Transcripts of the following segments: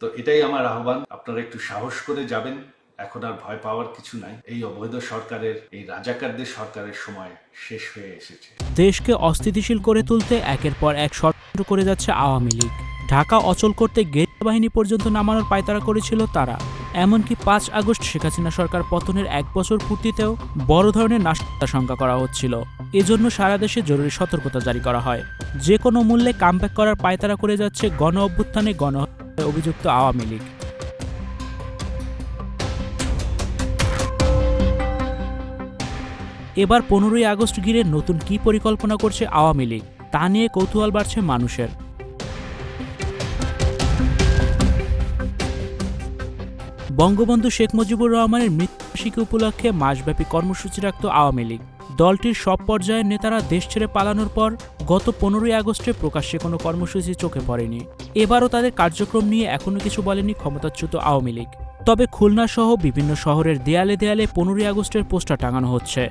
তো এটাই আমার আহ্বান। আপনারা একটু সাহস করে যাবেন। এখন আর ভয় পাওয়ার কিছু নাই। এই অবৈধ সরকারের, এই রাজাকারদের সরকারের সময় শেষ হয়ে এসেছে। দেশকে অস্থিতিশীল করে তুলতে একের পর এক ষড়যন্ত্র করে যাচ্ছে আওয়ামী লীগ। ঢাকা অচল করতে গেট বাহিনী পর্যন্ত নামানোর পায়তারা করেছিল তারা। এমনকি পাঁচ আগস্ট শেখ হাসিনা সরকার পতনের এক বছর পূর্তিতেও বড় ধরনের নাশকতা শঙ্কা করা হচ্ছিল। এজন্য সারা দেশে জরুরি সতর্কতা জারি করা হয়। যে কোনো মূল্যে কামব্যাক করার পায়তারা করে যাচ্ছে গণ অভ্যুত্থানে গণ অভিযুক্ত আওয়ামী লীগ। এবার পনেরোই আগস্ট ঘিরে নতুন কী পরিকল্পনা করছে আওয়ামী লীগ, তা নিয়ে কৌতূহল বাড়ছে মানুষের। বঙ্গবন্ধু শেখ মুজিবুর রহমানের মৃত্যুবার্ষিকী উপলক্ষে মাসব্যাপী কর্মসূচি রাখত আওয়ামী লীগ। দলটির সব পর্যায়ের নেতারা দেশ ছেড়ে পালানোর পর গত পনেরোই আগস্টে প্রকাশ্যে কোনো কর্মসূচি চোখে পড়েনি। এবারও তাদের কার্যক্রম নিয়ে এখনও কিছু বলেনি ক্ষমতাচ্যুত আওয়ামী লীগ। তবে খুলনা সহ বিভিন্ন শহরের দেয়ালে দেয়ালে পনেরোই আগস্টের পোস্টার টাঙানো হচ্ছে।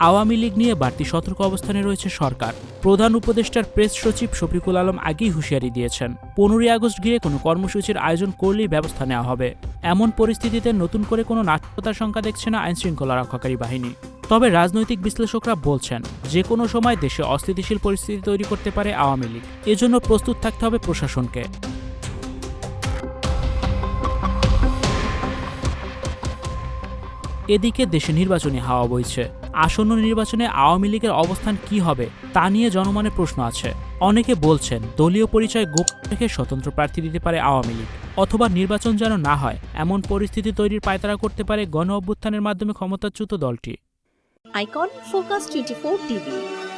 আওয়ামী লীগ নিয়ে বাড়তি সতর্ক অবস্থানে রয়েছে সরকার। প্রধান উপদেষ্টার প্রেস সচিব শফিকুল আলম আগেই হুঁশিয়ারি দিয়েছেন, পনেরোই আগস্ট ঘিরে কোনো কর্মসূচির আয়োজন করলেই ব্যবস্থা নেওয়া হবে। এমন পরিস্থিতিতে নতুন করে কোনো নাটকতার সংখ্যা দেখছে না আইনশৃঙ্খলা রক্ষাকারী বাহিনী। তবে রাজনৈতিক বিশ্লেষকরা বলছেন, যে কোনো সময় দেশে অস্থিতিশীল পরিস্থিতি তৈরি করতে পারে আওয়ামী লীগ। এজন্য প্রস্তুত থাকতে হবে প্রশাসনকে। এদিকে দেশে নির্বাচনী হাওয়া বইছে। আসন্ন নির্বাচনে আওয়ামী লীগের অবস্থান কি হবে তা নিয়ে জনমনে প্রশ্ন আছে। অনেকে বলছেন দলীয় পরিচয় গোপন রেখে স্বতন্ত্র প্রার্থী দিতে পারে আওয়ামী লীগ অথবা নির্বাচন যেন না হয় এমন পরিস্থিতি তৈরির পায়তারা করতে পারে গণ অভ্যুত্থানের মাধ্যমে ক্ষমতাচ্যুত দলটি। Icon Focus 24 TV,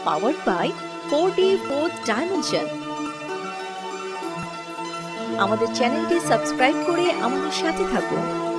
by by 4D 4th Dimension. আমাদের চ্যানেলটি সাবস্ক্রাইব করে আমাদের সাথে থাকুন।